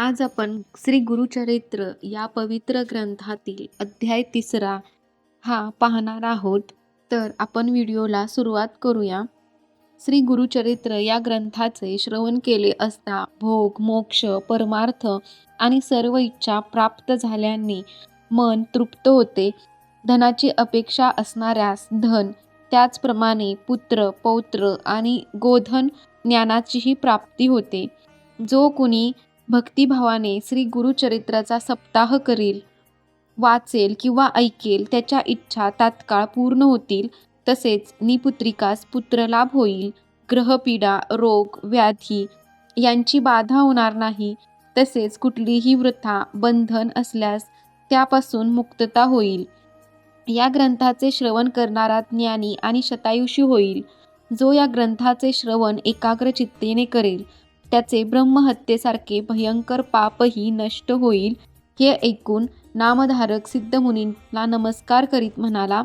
आज आपण श्री गुरुचरित्र या पवित्र ग्रंथातील अध्याय तिसरा हा पाहणार आहोत. तर आपण व्हिडिओला सुरुवात करूया. श्री गुरुचरित्र या ग्रंथाचे श्रवण केले असता भोग मोक्ष परमार्थ आणि सर्व इच्छा प्राप्त झाल्याने मन तृप्त होते. धनाची अपेक्षा असणाऱ्यास धन त्याचप्रमाणे पुत्र पौत्र आणि गोधन ज्ञानाचीही प्राप्ती होते. जो कुणी भक्तिभावाने श्री गुरुचरित्राचा सप्ताह करील वाचेल किंवा ऐकेल त्याच्या इच्छा तात्काळ पूर्ण होतील तसेच निपुत्रिकास पुत्रलाभ होईल. ग्रहपीडा रोग व्याधी यांची बाधा होणार नाही. तसेच कुठलीही वृथा बंधन असल्यास त्यापासून मुक्तता होईल. या ग्रंथाचे श्रवण करणारा ज्ञानी आणि शतायुषी होईल जो या ग्रंथाचे श्रवण एकाग्र चित्तेने करेल. त्याचे ब्रह्महत्येसारखे भयंकर पापही नष्ट होईल हे ऐकून नामधारक सिद्धमुनींना नमस्कार करीत म्हणाला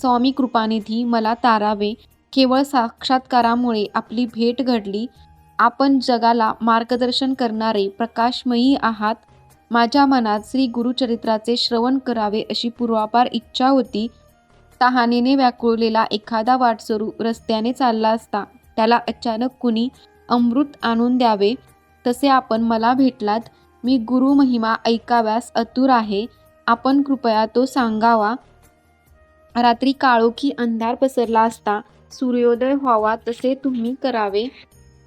स्वामी कृपानिधी मला तारावे. केवळ साक्षात्कारामुळे आपली भेट घडली. आपण जगाला मार्गदर्शन करणारे प्रकाशमयी आहात. माझ्या मनात श्री गुरुचरित्राचे श्रवण करावे अशी पूर्वापार इच्छा होती. तहानेने व्याकुळलेला एखादा वाटसरू रस्त्याने चालला असता. त्याला अचानक कुणी अमृत आणून द्यावे. तसे आपण मला भेटलात. मी गुरु महिमा ऐकाव्यास अतुर आहे. आपण कृपया तो सांगावा. रात्री काळोखी अंधार पसरला असता सूर्योदय व्हावा तसे तुम्ही करावे.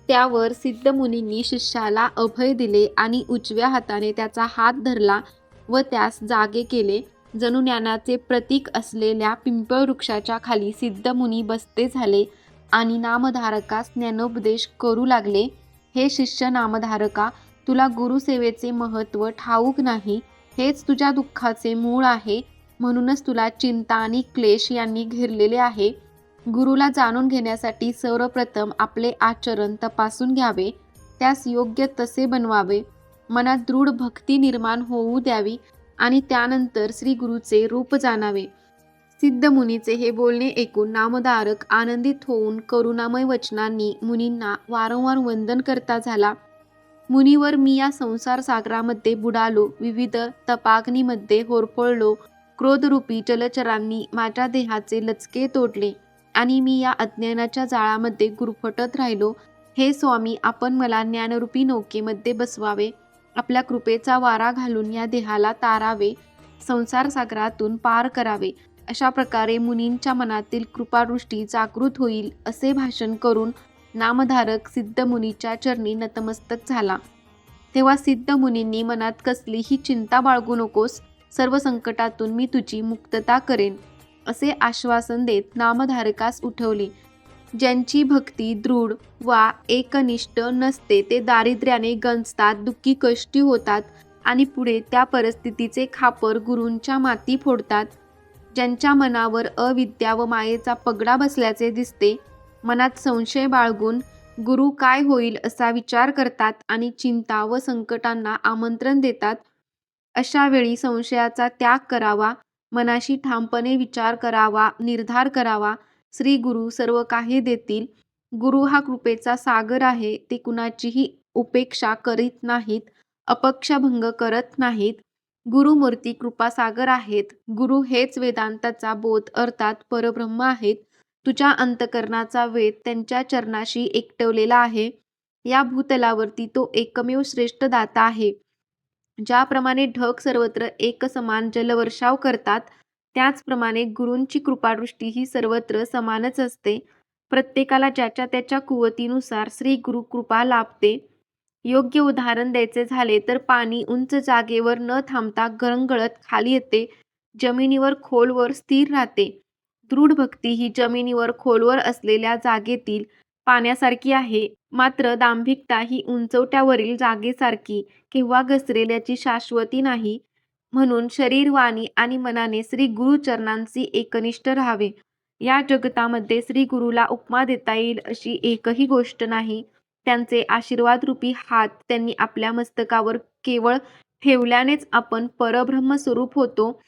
त्यावर सिद्धमुनींनी शिष्याला अभय दिले आणि उजव्या हाताने त्याचा हात धरला व त्यास जागे केले. जणू ज्ञानाचे प्रतीक असलेल्या पिंपळ वृक्षाच्या खाली सिद्धमुनी बसते झाले. आणि नामधारकास ज्ञानोपदेश करू लागले. हे शिष्य नामधारका तुला गुरुसेवेचे महत्त्व ठाऊक नाही हेच तुझ्या दुःखाचे मूळ आहे. म्हणूनच तुला चिंता आणि क्लेश यांनी घेरलेले आहे. गुरुला जाणून घेण्यासाठी सर्वप्रथम आपले आचरण तपासून घ्यावे. त्यास योग्य तसे बनवावे. मनात दृढ भक्ती निर्माण होऊ द्यावी आणि त्यानंतर श्री गुरुचे रूप जाणावे. सिद्धमुनीचे हे बोलणे ऐकून नामधारक आनंदित होऊन करुणामय वचनांनी मुनींना वारंवार वंदन करता झाला. मुनीवर मी या संसार सागरामध्ये बुडालो विविध तपाग्नीमध्ये होरपळलो क्रोधरूपी जलचरांनी माझ्या देहाचे लचके तोडले आणि मी या अज्ञानाच्या जाळामध्ये गुरफटत राहिलो. हे स्वामी आपण मला ज्ञानरूपी नौकेमध्ये बसवावे आपल्या कृपेचा वारा घालून या देहाला तारावे संसार सागरातून पार करावे अशा प्रकारे मुनींच्या मनातील कृपादृष्टी जागृत होईल असे भाषण करून नामधारक सिद्धमुनीच्या चरणी नतमस्तक झाला. तेव्हा सिद्धमुनींनी मनात कसलीही चिंता बाळगू नकोस सर्व संकटातून मी तुझी मुक्तता करेन असे आश्वासन देत नामधारकास उठवले. ज्यांची भक्ती दृढ वा एकनिष्ठ नसते ते दारिद्र्याने गंजतात दुःखी कष्टी होतात आणि पुढे त्या परिस्थितीचे खापर गुरूंच्या माती फोडतात. ज्यांच्या मनावर अविद्या व मायेचा पगडा बसल्याचे दिसते मनात संशय बाळगून गुरु काय होईल असा विचार करतात आणि चिंता व संकटांना आमंत्रण देतात अशा वेळी संशयाचा त्याग करावा मनाशी ठामपणे विचार करावा निर्धार करावा श्री गुरु सर्व काही देतील. गुरु हा कृपेचा सागर आहे ते कुणाचीही उपेक्षा करीत नाहीत अपक्षभंग करत नाहीत गुरुमूर्ती कृपासागर आहेत. गुरु हेच वेदांताचा बोध अर्थात परब्रह्म आहेत. तुझ्या अंतकरणाचा वेद त्यांच्या चरणाशी एकटवलेला आहे. या भूतलावरती तो एकमेव श्रेष्ठ दाता आहे. ज्याप्रमाणे ढग सर्वत्र एकसमान जलवर्षाव करतात त्याचप्रमाणे गुरूंची कृपादृष्टी ही सर्वत्र समानच असते. प्रत्येकाला ज्याच्या त्याच्या कुवतीनुसार श्री गुरु कृपा लाभते. योग्य उदाहरण द्यायचे झाले तर पाणी उंच जागेवर न थांबता गरंगळत खाली येते. जमिनीवर खोलवर स्थिर राहते. दृढ भक्ती ही जमिनीवर खोलवर असलेल्या जागेतील पाण्यासारखी आहे. मात्र दांभिकता ही उंचवट्यावरील जागेसारखी किंवा घसरेल्याची शाश्वती नाही. म्हणून शरीरवाणी आणि मनाने श्री गुरुचरणांशी एकनिष्ठ राहावे. या जगतामध्ये श्री गुरुला उपमा देता येईल अशी एकही गोष्ट नाही. त्यांचे आशीर्वादरूपी हात त्यांनी आपल्या मस्तकावर केवळ ठेवल्यानेच आपण परब्रह्म स्वरूप होतो.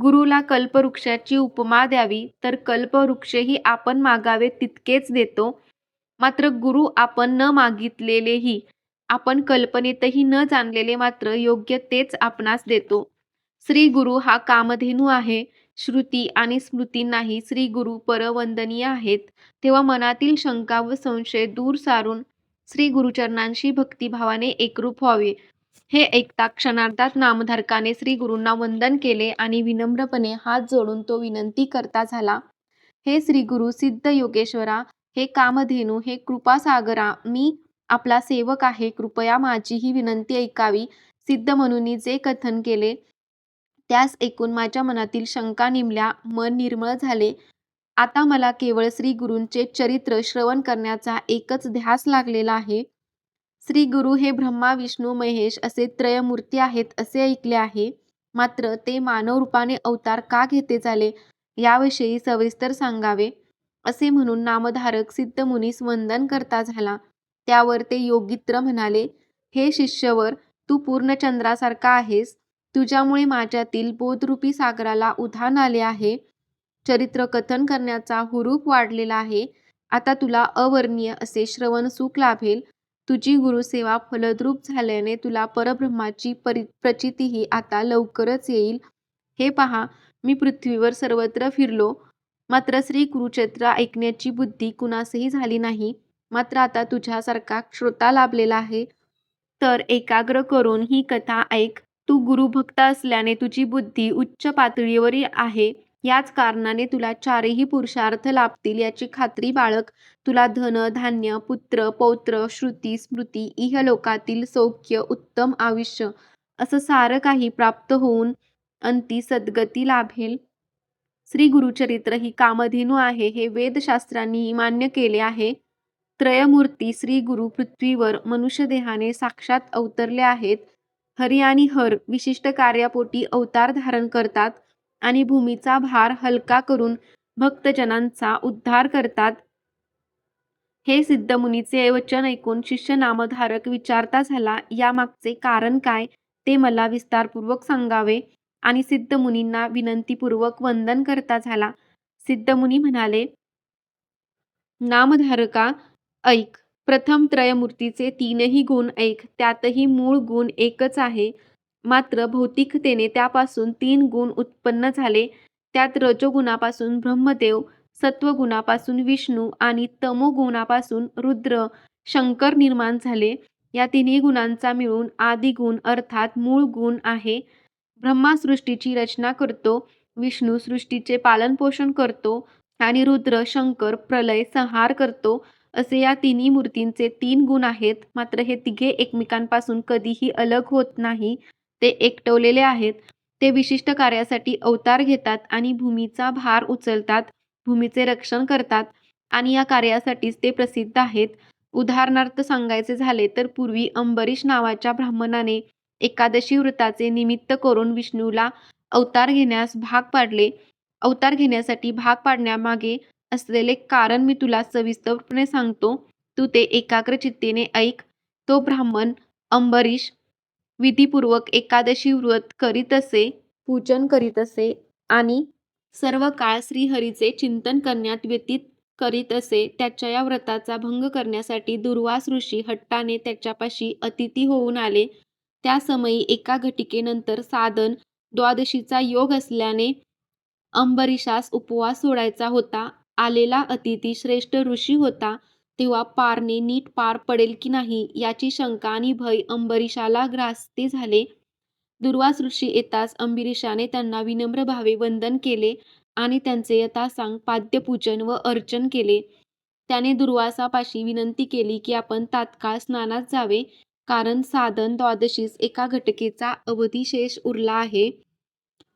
गुरुला कल्पवृक्षाची उपमा द्यावी तर कल्पवृक्षही आपण मागावे तितकेच देतो. मात्र गुरु आपण न मागितलेलेही आपण कल्पनेतही न जाणलेले मात्र योग्य तेच आपणास देतो. श्री गुरु हा कामधेनू आहे. श्रुती आणि स्मृतींनाही श्री गुरु परवंदनीय आहेत. तेव्हा मनातील शंका व संशय दूर सारून श्री गुरुचरणांशी भक्तिभावाने एकरूप व्हावे. हे ऐकता क्षणार्धात नामधारकाने श्री गुरूंना वंदन केले आणि विनम्रपणे हात जोडून तो विनंती करता झाला. हे श्री गुरु सिद्ध योगेश्वरा हे कामधेनू हे कृपासागरा मी आपला सेवक आहे कृपया माझी ही विनंती ऐकावी सिद्ध म्हणून जे कथन केले त्यास ऐकून माझ्या मनातील शंका निमल्या मन निर्मळ झाले. आता मला केवळ श्री गुरूंचे चरित्र श्रवण करण्याचा एकच ध्यास लागलेला आहे. श्री गुरु हे ब्रह्मा विष्णू महेश असे त्रयमूर्ती आहेत असे ऐकले आहे. मात्र ते मानव रूपाने अवतार का घेते झाले याविषयी सविस्तर सांगावे. असे म्हणून नामधारक सिद्ध मुनीस वंदन करता झाला. त्यावर ते योगित्र म्हणाले हे शिष्यवर तू पूर्ण चंद्रासारखा आहेस. तुझ्यामुळे माझ्यातील बोधरूपी सागराला उधाण आले आहे. चरित्र कथन करण्याचा हुरूप वाढलेला आहे. आता तुला अवर्णीय असे श्रवण सुख लाभेल. तुझी गुरुसेवा फलद्रूप झाल्याने तुला परब्रह्माची परि प्रचितीही आता लवकरच येईल. हे पहा मी पृथ्वीवर सर्वत्र फिरलो. मात्र श्री कुरुक्षेत्र ऐकण्याची बुद्धी कुणासही झाली नाही. मात्र आता तुझ्यासारखा श्रोता लाभलेला आहे. तर एकाग्र करून ही कथा ऐक. तू गुरुभक्त असल्याने तुझी बुद्धी उच्च पातळीवरही आहे. याच कारणाने तुला चारही पुरुषार्थ लाभतील याची खात्री बाळक. तुला धन धान्य पुत्र पौत्र श्रुती स्मृती इहलोकातील सौख्य उत्तम आयुष्य असं सारं काही प्राप्त होऊन अंती सद्गती लाभेल. श्री गुरुचरित्र ही कामधेनू आहे हे वेदशास्त्रांनी मान्य केले आहे. त्रयमूर्ती श्री गुरु पृथ्वीवर मनुष्यदेहाने साक्षात अवतरले आहेत. हरि आणि हर विशिष्ट कार्यापोटी अवतार धारण करतात. आणि भूमीचा भार हलका करून भक्तजनांचा उद्धार करतात. हे सिद्धमुनीचे वचन ऐकून शिष्य नामधारक विचारता झाला यामागचे कारण काय ते मला विस्तारपूर्वक सांगावे. आणि सिद्धमुनींना विनंतीपूर्वक वंदन करता झाला. सिद्धमुनी म्हणाले नामधारका ऐक. प्रथम त्रयमूर्तीचे तीनही गुण ऐक. त्यातही मूळ गुण एकच आहे. मात्र भौतिकतेने त्यापासून तीन गुण उत्पन्न झाले. त्यात रजोगुणापासून ब्रह्मदेव सत्वगुणापासून विष्णू आणि तमोगुणापासून रुद्र शंकर निर्माण झाले. या तिन्ही गुणांचा मिळून आदिगुण अर्थात मूळ गुण आहे. ब्रह्मा सृष्टीची रचना करतो विष्णू सृष्टीचे पालनपोषण करतो आणि रुद्र शंकर प्रलय संहार करतो असे या तिन्ही मूर्तींचे तीन गुण आहेत. मात्र हे तिघे एकमेकांपासून कधीही अलग होत नाही. ते एकटवलेले आहेत. ते विशिष्ट कार्यासाठी अवतार घेतात आणि भूमीचा भार उचलतात भूमीचे रक्षण करतात आणि या कार्यासाठीच ते प्रसिद्ध आहेत. उदाहरणार्थ सांगायचे झाले तर पूर्वी अंबरीश नावाच्या ब्राह्मणाने एकादशी व्रताचे निमित्त करून विष्णूला अवतार घेण्यास भाग पाडले. अवतार घेण्यासाठी भाग पाडण्यामागे असलेले कारण मी तुला सविस्तरपणे सांगतो. तू ते एकाग्र चित्तेने ऐक. तो ब्राह्मण अंबरीश विधीपूर्वक एकादशी व्रत करीत असे. पूजन करीत असे आणि सर्व काळ श्रीहरीचे चिंतन करण्यात व्यतीत करीत असे. त्याच्या या व्रताचा भंग करण्यासाठी दुर्वास ऋषी हट्टाने त्याच्यापाशी अतिथी होऊन आले. त्या समयी एका घटिकेनंतर साधन द्वादशीचा योग असल्याने अंबरीशास उपवास सोडायचा होता. आलेला अतिथी श्रेष्ठ ऋषी होता. तेव्हा पारने नीट पार पडेल की नाही याची शंका आणि भय अंबरीशाला ग्रासते झाले. दुर्वास ऋषी येताच अंबिरीशाने त्यांना विनम्र भावे वंदन केले आणि त्यांचे यथासांग पाद्यपूजन व अर्चन केले. त्याने दुर्वासापाशी विनंती केली की आपण तात्काळ स्नानात जावे कारण साधन द्वादशीस एका घटकेचा अवधी शेष उरला आहे.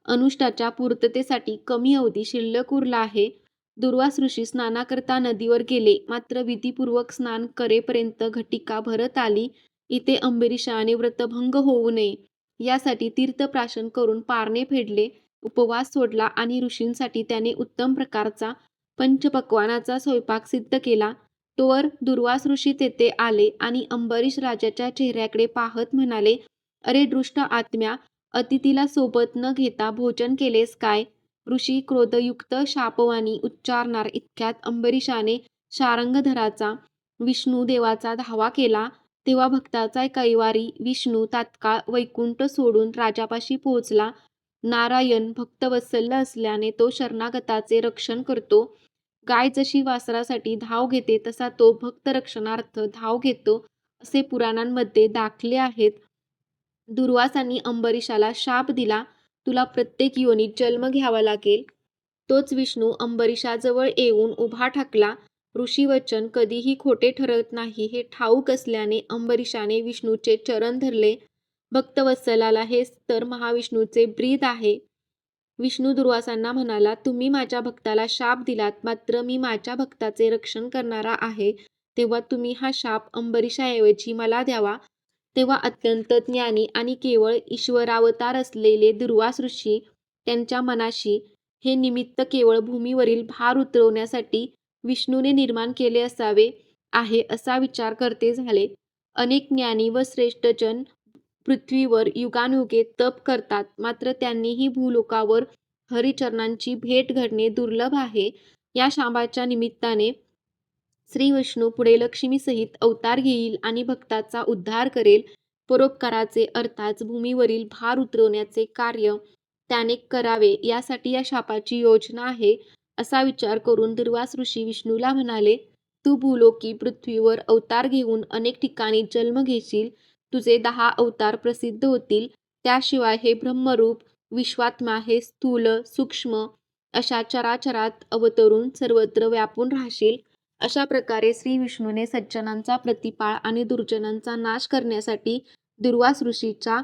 अनुष्ठाच्या पूर्ततेसाठी कमी अवधी शिल्लक उरला आहे. दुर्वास ऋषी स्नानाकरता नदीवर गेले. मात्र विधीपूर्वक स्नान करेपर्यंत घटिका भरत आली. इथे अंबरीशाने व्रतभंग होऊ नये. यासाठी तीर्थप्राशन करून पारणे फेडले. उपवास सोडला आणि ऋषींसाठी त्याने उत्तम प्रकारचा पंचपक्वानाचा स्वयंपाक सिद्ध केला. तोवर दुर्वास ऋषी तेथे आले आणि अंबरीश राजाच्या चेहऱ्याकडे पाहत म्हणाले अरे दृष्ट आत्म्या अतिथीला सोबत न घेता भोजन केलेस काय? ऋषी क्रोधयुक्त शापवाणी उच्चारणार इतक्यात अंबरीशाने शारंगधराचा विष्णू देवाचा धावा केला. तेव्हा भक्ताचा कैवारी विष्णू तात्काळ वैकुंठ सोडून राजापाशी पोहोचला. नारायण भक्तवत्सल्य असल्याने तो शरणागताचे रक्षण करतो. गाय जशी वासरासाठी धाव घेते तसा तो भक्त रक्षणार्थ धाव घेतो असे पुराणांमध्ये दाखले आहेत. दुर्वासांनी अंबरीशाला शाप दिला. तुला प्रत्येक योनीत जन्म घ्यावा लागेल. तोच विष्णू अंबरीशाजवळ येऊन उभा ठाकला ऋषीवचन कधीही खोटे ठरत नाही हे ठाऊक असल्याने अंबरीशाने विष्णूचे चरण धरले. भक्तवत्सलाला हेच तर महाविष्णूचे ब्रीद आहे. विष्णू दुर्वासांना म्हणाला तुम्ही माझ्या भक्ताला शाप दिलात मात्र मी माझ्या भक्ताचे रक्षण करणारा आहे. तेव्हा तुम्ही हा शाप अंबरीशाऐवजी मला द्यावा. तेव्हा अत्यंत ज्ञानी आणि केवळ ईश्वरावतार असलेले दुर्वास ऋषी त्यांच्या मनाशी हे निमित्त केवळ भूमीवरील भार उतरवण्यासाठी विष्णूने निर्माण केले असावे आहे असा विचार करते झाले. अनेक ज्ञानी व श्रेष्ठजन पृथ्वीवर युगानुयुगे तप करतात. मात्र त्यांनीही भूलोकावर हरिचरणांची भेट घडणे दुर्लभ आहे. या शांबाच्या निमित्ताने श्री विष्णू पुढे लक्ष्मीसहित अवतार घेईल आणि भक्ताचा उद्धार करेल. परोपकाराचे अर्थात भूमीवरील भार उतरवण्याचे कार्य त्याने करावे यासाठी या शापाची योजना आहे असा विचार करून दुर्वास ऋषी विष्णूला म्हणाले तू भूलोकी पृथ्वीवर अवतार घेऊन अनेक ठिकाणी जन्म घेशील. तुझे दहा अवतार प्रसिद्ध होतील. त्याशिवाय हे ब्रह्मरूप विश्वात्मा हे स्थूल सूक्ष्म अशा चराचरात अवतरून सर्वत्र व्यापून राहशील. अशा प्रकारे श्री विष्णूने सज्जनांचा प्रतिपाळ आणि दुर्जनांचा नाश करण्यासाठी दुर्वास ऋषीचा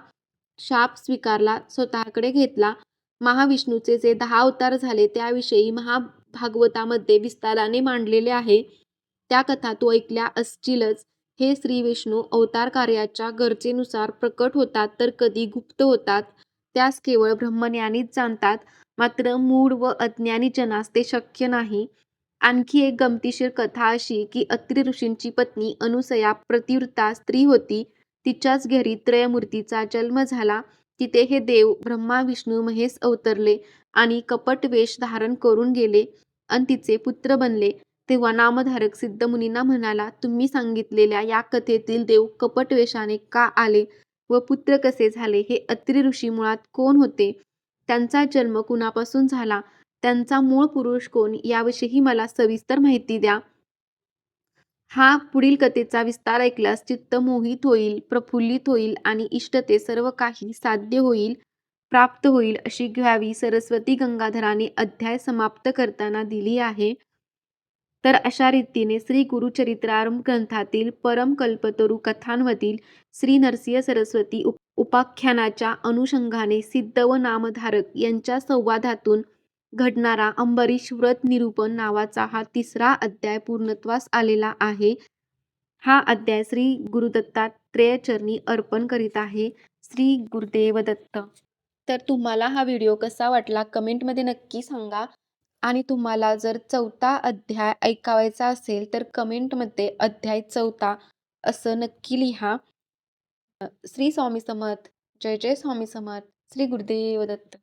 शाप स्वीकारला स्वतःकडे घेतला. महाविष्णूचे जे दहा अवतार झाले त्याविषयी महाभागवतामध्ये विस्ताराने मांडलेले आहे. त्या कथा तू ऐकल्या असतीलच. हे श्री विष्णू अवतार कार्याच्या गरजेनुसार प्रकट होतात तर कधी गुप्त होतात. त्यास केवळ ब्रह्मज्ञानीच जाणतात. मात्र मूढ व अज्ञानी जनास ते शक्य नाही. आणखी एक गमतीशीर कथा अशी की अत्रि ऋषींची पत्नी अनुसया प्रतिवृत्ता स्त्री होती. तिच्याच घरी त्रयमूर्तीचा जन्म झाला. तिथे हे देव ब्रह्मा विष्णू महेश अवतरले आणि कपट वेश धारण करून गेले आणि तिचे पुत्र बनले. तेव्हा नामधारक सिद्ध मुनींना म्हणाला तुम्ही सांगितलेल्या या कथेतील देव कपट वेशाने का आले व पुत्र कसे झाले? हे अत्रि ऋषी मुळात कोण होते? त्यांचा जन्म कुणापासून झाला? त्यांचा मूळ पुरुष कोण याविषयी मला सविस्तर माहिती द्या. हा पुढील कथेचा विस्तार ऐकल्यास चित्त मोहित होईल प्रफुल्लित होईल आणि इष्टते सर्व काही साध्य होईल प्राप्त होईल अशी घ्यावी सरस्वती गंगाधराने अध्याय समाप्त करताना दिली आहे. तर अशा रीतीने श्री गुरुचरित्रारंभ ग्रंथातील परमकल्पतरू कथांमधील श्री नरसिंह सरस्वती उप उपाख्यानाच्या अनुषंगाने सिद्ध व नामधारक यांच्या संवादातून घडणारा अंबरीश व्रत निरूपण नावाचा हा तिसरा अध्याय पूर्णत्वास आलेला आहे. हा अध्याय श्री गुरुदत्तात्रेय चरणी अर्पण करीत आहे. श्री गुरुदेव दत्त तर तुम्हाला हा व्हिडिओ कसा वाटला कमेंटमध्ये नक्की सांगा. आणि तुम्हाला जर चौथा अध्याय ऐकावायचा असेल तर कमेंटमध्ये अध्याय चौथा असं नक्की लिहा. श्री स्वामी समर्थ. जय जय स्वामी समर्थ. श्री गुरुदेव दत्त